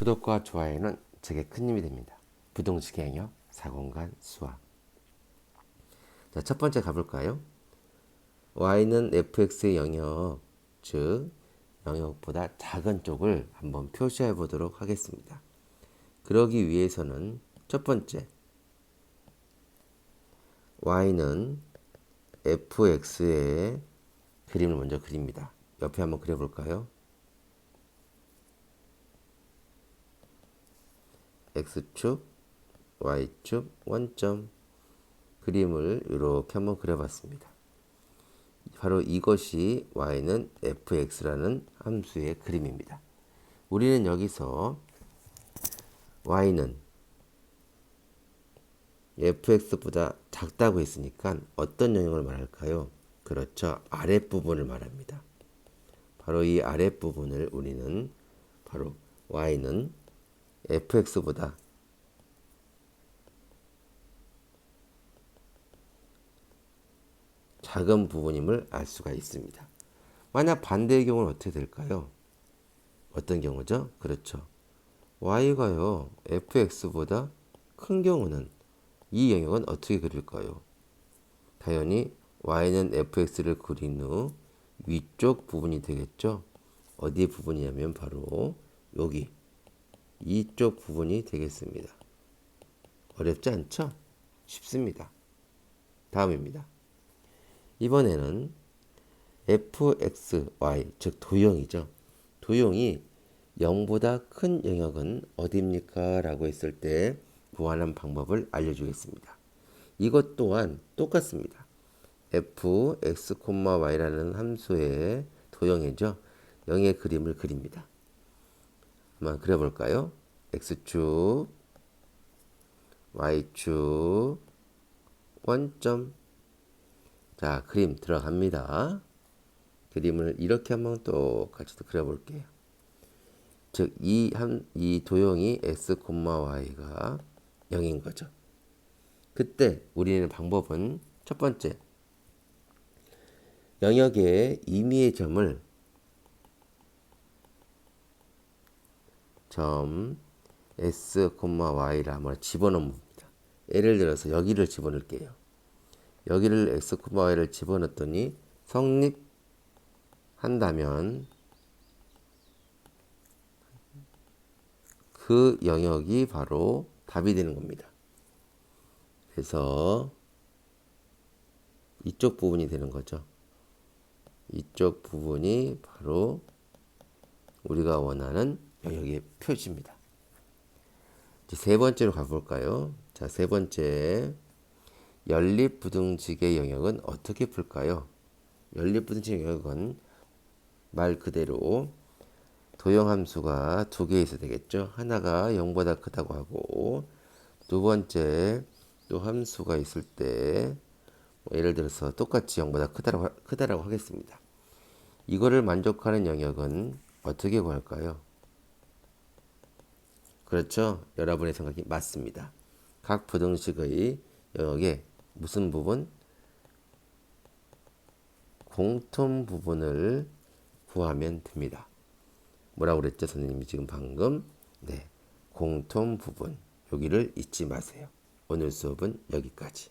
구독과 좋아요는 제게 큰 힘이 됩니다. 부동식의 영역, 사공간, 수학. 자, 첫 번째 가볼까요? y는 fx의 영역, 즉 영역보다 작은 쪽을 한번 표시해 보도록 하겠습니다. 그러기 위해서는 첫 번째 y는 fx의 그림을 먼저 그립니다. 옆에 한번 그려볼까요? X축, y축, 원점 그림을 이렇게 한번 그려봤습니다. 바로 이것이 y는 fx라는 함수의 그림입니다. 우리는 여기서 y는 fx보다 작다고 했으니까 어떤 영역을 말할까요? 그렇죠. 아랫부분을 말합니다. 바로 이 아랫부분을 우리는 바로 y는 fx보다 작은 부분임을 알 수가 있습니다. 만약 반대의 경우는 어떻게 될까요? 어떤 경우죠? 그렇죠. y가요, fx보다 큰 경우는 이 영역은 어떻게 그릴까요? 당연히 y는 fx를 그린 후 위쪽 부분이 되겠죠? 어디 부분이냐면 바로 여기 이쪽 부분이 되겠습니다. 어렵지 않죠? 쉽습니다. 다음입니다. 이번에는 fxy 즉 도형이죠. 도형이 0보다 큰 영역은 어디입니까? 라고 했을 때 구하는 방법을 알려주겠습니다. 이것 또한 똑같습니다. fx, y라는 함수의 도형이죠. 0의 그림을 그립니다. 한번 그려볼까요? x축, y축, 원점. 자, 그림 들어갑니다. 그림을 이렇게 한번 똑같이 또 그려볼게요. 즉, 이, 한, 이 도형이 x, y가 0인 거죠. 그때 우리는 방법은 첫 번째, 영역의 임의의 점을 점 s, y를 한번 집어넣습니다. 예를 들어서 여기를 집어넣을게요. 여기를 x, y를 집어넣었더니 성립한다면 그 영역이 바로 답이 되는 겁니다. 그래서 이쪽 부분이 되는 거죠. 이쪽 부분이 바로 우리가 원하는 영역의 표시입니다. 세 번째로 가볼까요? 자, 세 번째. 연립부등식의 영역은 어떻게 풀까요? 연립부등식 영역은 말 그대로 도형함수가 두 개 있어야 되겠죠. 하나가 0보다 크다고 하고 두 번째 또 함수가 있을 때 뭐 예를 들어서 똑같이 0보다 크다라고, 크다라고 하겠습니다. 이거를 만족하는 영역은 어떻게 구할까요? 그렇죠. 여러분의 생각이 맞습니다. 각 부등식의 영역에 무슨 부분? 공통 부분을 구하면 됩니다. 뭐라고 그랬죠? 선생님이 지금 방금. 네. 공통 부분. 여기를 잊지 마세요. 오늘 수업은 여기까지.